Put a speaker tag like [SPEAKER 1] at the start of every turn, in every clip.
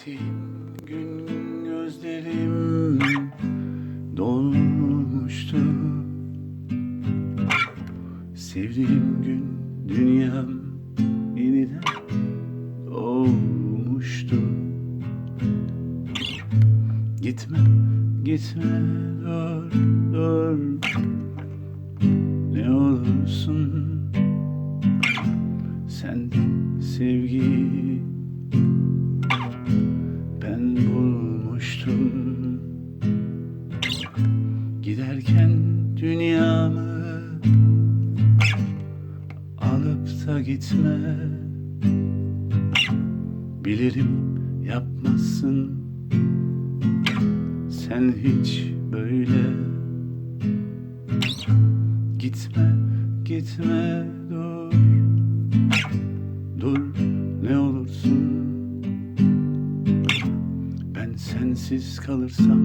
[SPEAKER 1] Gittiğim gün gözlerim dolmuştu. Sevdiğim gün dünyam yeniden doğmuştu. Gitme, gitme, dur, dur. Ne olursun Senden sevgi Giderken dünyamı alıp da gitme. Bilirim yapmazsın sen hiç böyle Gitme, gitme Dur sensiz kalırsam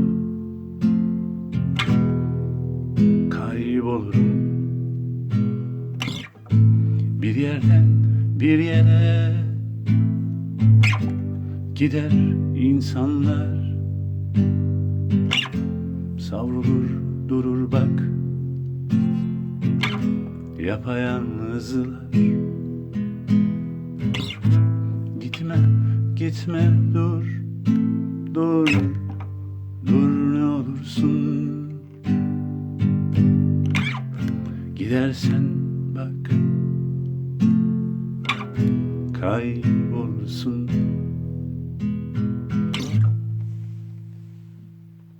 [SPEAKER 1] kaybolurum. Bir yerden bir yere gider insanlar. Savrulur durur bak yapayalnızlar. Gitme, gitme dur Gidersen bak Kaybolursun